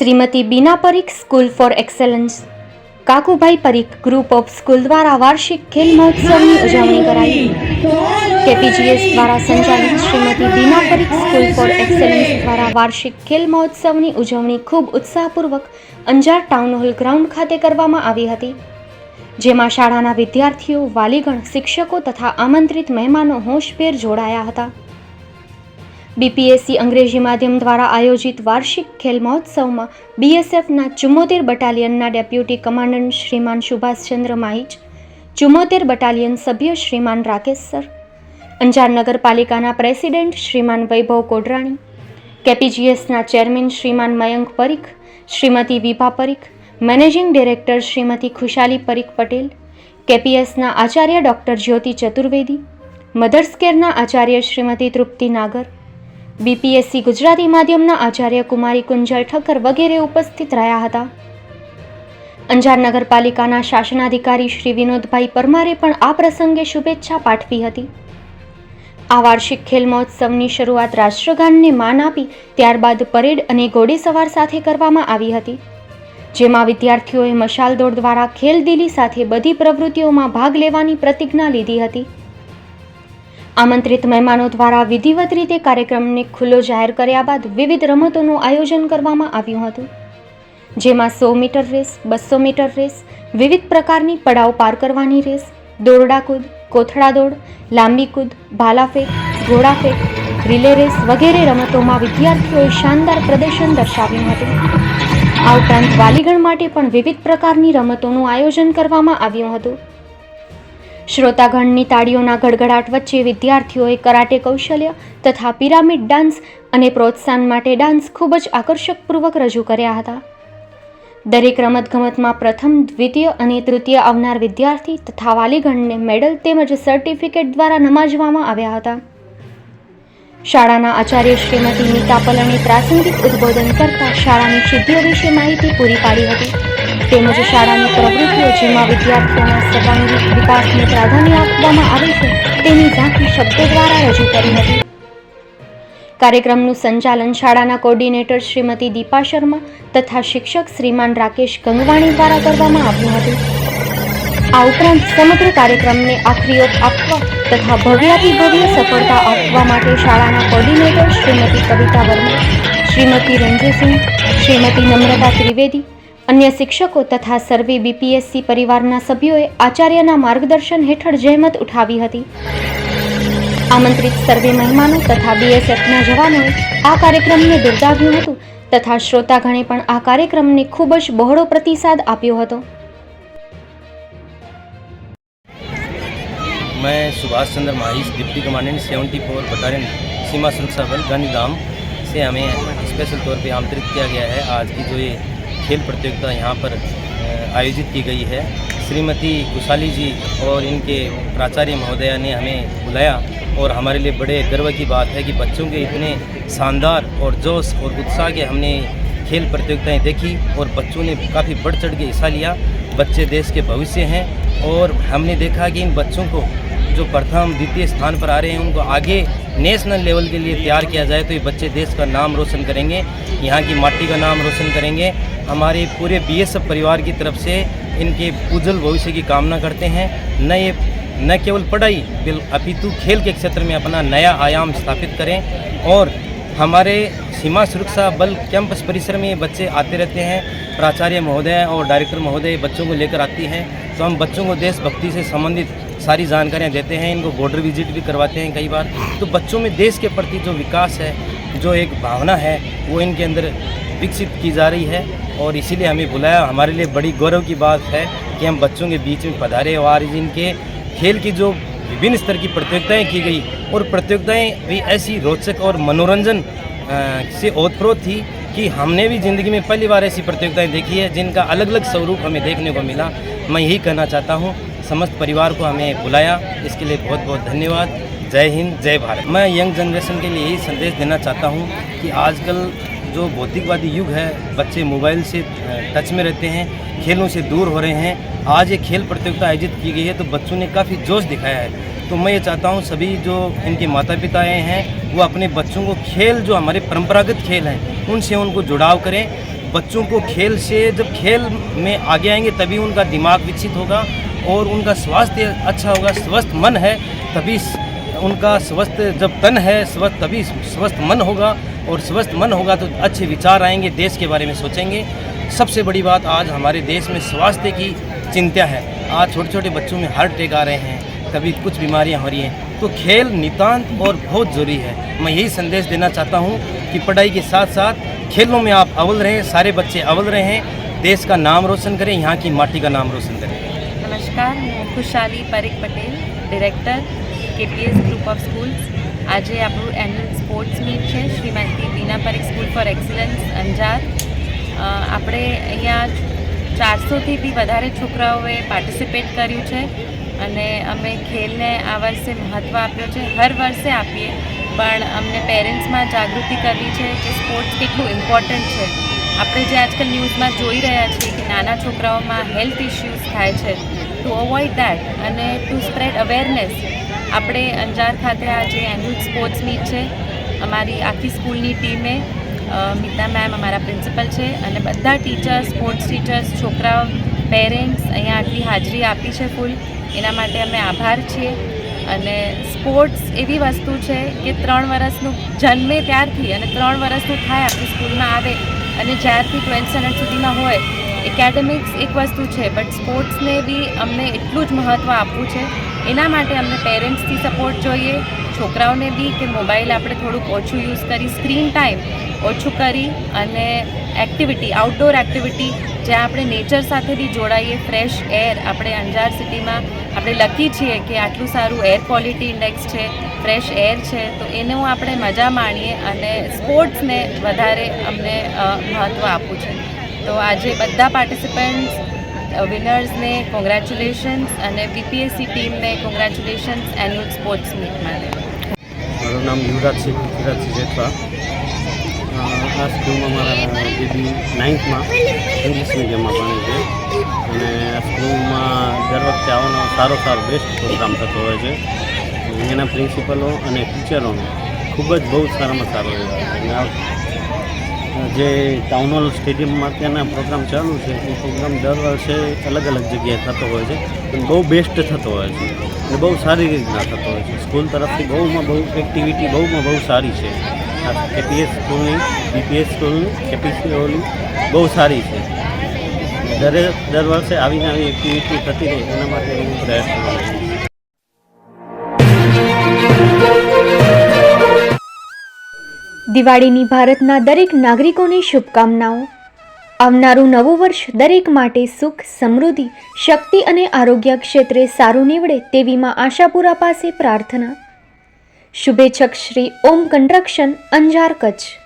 Shrimati Bina Parikh school for excellence. Kakubhai Parikh group of school દ્વારા વાર્ષિક ખેલ મહોત્સવની ઉજવણી કરાઈ. કેપીજીએસ દ્વારા સંચાલિત Shrimati Bina Parikh school for excellence દ્વારા વાર્ષિક ખેલ મહોત્સવની ઉજવણી ખૂબ ઉત્સાહપૂર્વક અંજાર ટાઉન હોલ ગ્રાઉન્ડ ખાતે કરવામાં આવી હતી. જેમાં શાળાના વિદ્યાર્થીઓ, વાલીગણ, શિક્ષકો તથા આમંત્રિત મહેમાનો હોશભેર જોડાયા હતા. બીપીએસસી અંગ્રેજી માધ્યમ દ્વારા આયોજિત વાર્ષિક ખેલ મહોત્સવમાં બીએસએફના ચુમ્મોતેર બટાલિયનના ડેપ્યુટી કમાન્ડન્ટ શ્રીમાન સુભાષચંદ્ર માહિચ, ચુમ્મોતેર બટાલિયન સભ્ય શ્રીમાન રાકેશ સર, અંજાર નગરપાલિકાના president Shriman Vaibhav Kodrani, કેપીજીએસના chairman Shriman Mayank Parikh, Shrimati Vibha Parikh, managing director Shrimati Khushali Parikh Patel, કેપીએસના આચાર્ય ડૉક્ટર જ્યોતિ ચતુર્વેદી, મધર્સ કેરના આચાર્ય શ્રીમતી તૃપ્તિ નાગર બીપીએસસી ગુજરાતી માધ્યમના આચાર્ય કુમારી કુંજલ ઠક્કર વગેરે ઉપસ્થિત રહ્યા હતા. અંજાર નગરપાલિકાના શાસનાધિકારી શ્રી વિનોદભાઈ પરમારે પણ આ પ્રસંગે શુભેચ્છા પાઠવી હતી. આ વાર્ષિક ખેલ મહોત્સવની શરૂઆત રાષ્ટ્રગાનને માન આપી ત્યારબાદ પરેડ અને ઘોડેસવાર સાથે કરવામાં આવી હતી. જેમાં વિદ્યાર્થીઓએ મશાલ દોડ દ્વારા ખેલદિલી સાથે બધી પ્રવૃત્તિઓમાં ભાગ લેવાની પ્રતિજ્ઞા લીધી હતી. આમંત્રિત મહેમાનો દ્વારા વિધિવત રીતે કાર્યક્રમને ખુલ્લો જાહેર કર્યા બાદ વિવિધ રમતોનું આયોજન કરવામાં આવ્યું હતું. જેમાં સો મીટર રેસ, બસો મીટર રેસ, વિવિધ પ્રકારની પડાવ પાર કરવાની રેસ, દોરડા કૂદ, કોથળા દોડ, લાંબી કૂદ, ભાલાફેંક, ઘોડાફેંક, રિલે રેસ વગેરે રમતોમાં વિદ્યાર્થીઓએ શાનદાર પ્રદર્શન દર્શાવ્યું હતું. આ ઉપરાંત વાલીગણ માટે પણ વિવિધ પ્રકારની રમતોનું આયોજન કરવામાં આવ્યું હતું. શ્રોતાગણની તાળીઓના ગડગડાટ વચ્ચે વિદ્યાર્થીઓએ કરાટે કૌશલ્ય તથા પિરામિડ ડાન્સ અને પ્રોત્સાહન માટે ડાન્સ ખૂબ જ આકર્ષકપૂર્વક રજૂ કર્યા હતા. દરેક રમતગમતમાં પ્રથમ, દ્વિતીય અને તૃતીય આવનાર વિદ્યાર્થી તથા વાલીગણને મેડલ તેમજ સર્ટિફિકેટ દ્વારા નમાજવામાં આવ્યા હતા. શાળાના આચાર્ય શ્રીમતી નીતા પલણે પ્રાસંગિક ઉદ્બોધન કરતા શાળાની સિદ્ધિઓ વિશે માહિતી પૂરી પાડી હતી. તેમજ શાળાની પ્રવૃત્તિઓ જેમાં વિદ્યાર્થીઓના સર્વાંગી વિકાસને પ્રાધાન્ય આપવામાં આવે છે, તેની ઝાંખી શબ્દો દ્વારા રજૂ કરી હતી. કાર્યક્રમનું સંચાલન શાળાના કોર્ડિનેટર શ્રીમતી દીપા શર્મા તથા શિક્ષક શ્રીમાન રાકેશ ગંગવાણી દ્વારા કરવામાં આવ્યું હતું. આ ઉપરાંત સમગ્ર કાર્યક્રમને આખરી ઓપ આપવા તથા ભવ્યાથી ભવ્ય સફળતા આપવા માટે શાળાના કોર્ડિનેટર શ્રીમતી કવિતા વર્મા, શ્રીમતી રંજુસિંહ, શ્રીમતી નમ્રતા ત્રિવેદી અન્ય શિક્ષકો તથા સર્વે બીપીએસસી પરિવારના સભ્યોએ આચાર્યના માર્ગદર્શન હેઠળ જહેમત ઉઠાવી હતી આમંત્રિત સર્વે મહેમાનો તથા બીએસએફના જવાનોએ આ કાર્યક્રમને બિરદાવ્યું હતું તથા શ્રોતાગણે પણ આ કાર્યક્રમને ખૂબ જ બહોળો પ્રતિસાદ આપ્યો હતો मैं Subhash Chandra Mahis deputy commandant seventy four battalion Seema Suraksha Bal Gandhidham से हमें स्पेशल तौर पे आमंत्रित किया गया है आज की जो ये खेल प्रतियोगिता यहाँ पर आयोजित की गई है। श्रीमती कुशाली जी और इनके प्राचार्य महोदया ने हमें बुलाया और हमारे लिए बड़े गर्व की बात है कि बच्चों के इतने शानदार और जोश और उत्साह के हमने खेल प्रतियोगिताएँ देखी और बच्चों ने काफ़ी बढ़ चढ़ के हिस्सा लिया। बच्चे देश के भविष्य हैं और हमने देखा कि इन बच्चों को जो प्रथम द्वितीय स्थान पर आ रहे हैं, उनको आगे नेशनल लेवल के लिए तैयार किया जाए तो ये बच्चे देश का नाम रोशन करेंगे, यहाँ की माटी का नाम रोशन करेंगे। हमारे पूरे बीएसएफ परिवार की तरफ़ से इनके उज्जवल भविष्य की कामना करते हैं। न ये, न केवल पढ़ाई, बिल, अपितु खेल के क्षेत्र में अपना नया आयाम स्थापित करें और हमारे सीमा सुरक्षा बल कैंपस परिसर में बच्चे आते रहते हैं। प्राचार्य महोदय और डायरेक्टर महोदय बच्चों को लेकर आती हैं। तो हम बच्चों को देशभक्ति से संबंधित सारी जानकारियाँ देते हैं, इनको बॉर्डर विज़िट भी करवाते हैं कई बार। तो बच्चों में देश के प्रति जो विकास है, जो एक भावना है, वो इनके अंदर विकसित की जा रही है और इसीलिए हमें बुलाया। हमारे लिए बड़ी गौरव की बात है कि हम बच्चों के बीच में पधारे और इनके खेल की जो विभिन्न स्तर की प्रतियोगिताएँ की गई और प्रतियोगिताएँ भी ऐसी रोचक और मनोरंजन से ओतप्रोत थी कि हमने भी ज़िंदगी में पहली बार ऐसी प्रतियोगिताएँ देखी है, जिनका अलग अलग स्वरूप हमें देखने को मिला। मैं यही कहना चाहता हूँ समस्त परिवार को हमें बुलाया। इसके लिए बहुत बहुत धन्यवाद। जय हिंद, जय भारत। मैं यंग जनरेशन के लिए यही संदेश देना चाहता हूँ कि आजकल जो भौतिकवादी युग है, बच्चे मोबाइल से टच में रहते हैं, खेलों से दूर हो रहे हैं। आज ये खेल प्रतियोगिता आयोजित की गई है तो बच्चों ने काफ़ी जोश दिखाया है। तो मैं ये चाहता हूँ सभी जो इनके माता पिता हैं, वो अपने बच्चों को खेल, जो हमारे परंपरागत खेल हैं, उनसे उनको जुड़ाव करें। बच्चों को खेल से, जब खेल में आगे आएँगे, तभी उनका दिमाग विकसित होगा। और उनका स्वास्थ्य अच्छा होगा, स्वस्थ मन है, तभी उनका स्वस्थ जब तन है, स्वस्थ तभी स्वस्थ मन होगा और स्वस्थ मन होगा तो अच्छे विचार आएँगे, देश के बारे में सोचेंगे। सबसे बड़ी बात आज हमारे देश में स्वास्थ्य की चिंता है। आज छोटे छोटे बच्चों में हार्ट अटैक आ रहे हैं कभी कुछ बीमारियाँ हो रही हैं। तो खेल नितांत और बहुत ज़रूरी है। मैं यही संदेश देना चाहता हूँ कि पढ़ाई के साथ साथ खेलों में आप अव्वल रहें, सारे बच्चे अव्वल रहें। देश का नाम रोशन करें, यहाँ की माटी का नाम रोशन करें। હું Khushali Parekh Patel, director, KPS group of schools. આજે આપણું એન્યુઅલ સ્પોર્ટ્સ મીટ છે Shrimati Bina Parekh school for excellence, Anjar. આપણે અહીંયા ચારસોથી બી વધારે છોકરાઓએ પાર્ટિસિપેટ કર્યું છે અને અમે ખેલને આ વર્ષે મહત્ત્વ આપ્યો છે. હર વર્ષે આપીએ, પણ અમને પેરેન્ટ્સમાં જાગૃતિ કરવી છે કે સ્પોર્ટ્સ કેટલું ઇમ્પોર્ટન્ટ છે. આપણે જે આજકાલ ન્યૂઝમાં જોઈ રહ્યા છીએ કે નાના છોકરાઓમાં હેલ્થ ઇશ્યુઝ થાય છે. ટુ અવોઇડ દેટ અને ટુ સ્પ્રેડ અવેરનેસ આપણે અંજાર ખાતે આજે એન્યુઅલ સ્પોર્ટ્સ મીટ છે. અમારી આખી સ્કૂલની ટીમે મિતા મેમ અમારા પ્રિન્સિપલ છે અને બધા ટીચર્સ સ્પોર્ટ્સ ટીચર્સ છોકરાઓ પેરેન્ટ્સ અહીંયા આટલી હાજરી આપી છે ફૂલ એના માટે અમે આભાર છીએ. અને સ્પોર્ટ્સ એવી વસ્તુ છે કે ત્રણ વર્ષનું જન્મે ત્યારથી અને ત્રણ વર્ષનું થાય આપણી સ્કૂલમાં આવે. અને જ્યારથી ટ્વેલ્થ સ્ટાન્ડર્ડ સુધીમાં હોય, એકેડેમિક્સ એક વસ્તુ છે, બટ સ્પોર્ટ્સને બી અમને એટલું જ મહત્ત્વ આપવું છે. એના માટે અમને પેરેન્ટ્સથી સપોર્ટ જોઈએ, છોકરાઓને બી કે મોબાઈલ આપણે થોડુંક ઓછું યુઝ કરી, સ્ક્રીન ટાઈમ ઓછું કરી અને એક્ટિવિટી આઉટડોર એક્ટિવિટી જ્યાં આપણે નેચર સાથે બી જોડાઈએ ફ્રેશ એર આપણે અંજાર સિટીમાં આપણે લકી છીએ કે આટલું સારું એર ક્વોલિટી ઇન્ડેક્સ છે ફ્રેશ એર છે, તો એનું આપણે મજા માણીએ અને સ્પોર્ટ્સને વધારે અમને મહત્ત્વ આપવું છે. તો આજે બધા પાર્ટિસિપન્ટ્સ વિનર્સને કોંગ્રેચ્યુલેશન્સ અને બીપીએસસી ટીમને કોંગ્રેચ્યુલેશન્સ એન્યુઅલ સ્પોર્ટ્સ મીટ માટે. મારું નામ યુવરાજસિંહ યુવરાજસિંહ જેઠવા. આ સ્કૂલમાં મારા બેબી નાઇન્થમાં ઇંગ્લિશ મીડિયમમાં ભણે છે. અને આ સ્કૂલમાં દર વખતે આવવાનો સારો સારો બેસ્ટ પ્રોગ્રામ થતો હોય છે. અહીંયાના પ્રિન્સિપલો અને ટીચરોનો ખૂબ જ બહુ સારામાં સારો રહ્યો જે ટાઉન હોલ સ્ટેડિયમમાં ત્યાંના પ્રોગ્રામ ચાલુ છે, એ પ્રોગ્રામ દર વર્ષે અલગ અલગ જગ્યાએ થતો હોય છે. અને બહુ બેસ્ટ થતો હોય છે. અને બહુ સારી રીતના થતો હોય છે. સ્કૂલ તરફથી બહુમાં બહુ એક્ટિવિટી બહુમાં બહુ સારી છે. કેપીએસ સ્કૂલની, બીપીએસ સ્કૂલની કેપીસી ઓલી બહુ સારી છે. દરેક, દર વર્ષે આવીને આવી એક્ટિવિટી થતી રહે, એના માટે હું પ્રયાસ કરું છું. દિવાળીની ભારતના દરેક નાગરિકોને શુભકામનાઓ. આવનારું નવું વર્ષ દરેક માટે સુખ, સમૃદ્ધિ, શક્તિ અને આરોગ્ય ક્ષેત્રે સારું નીવડે તેવી માં આશાપુરા પાસે પ્રાર્થના. શુભેચ્છક શ્રી ઓમ કન્સ્ટ્રક્શન અંજાર કચ્છ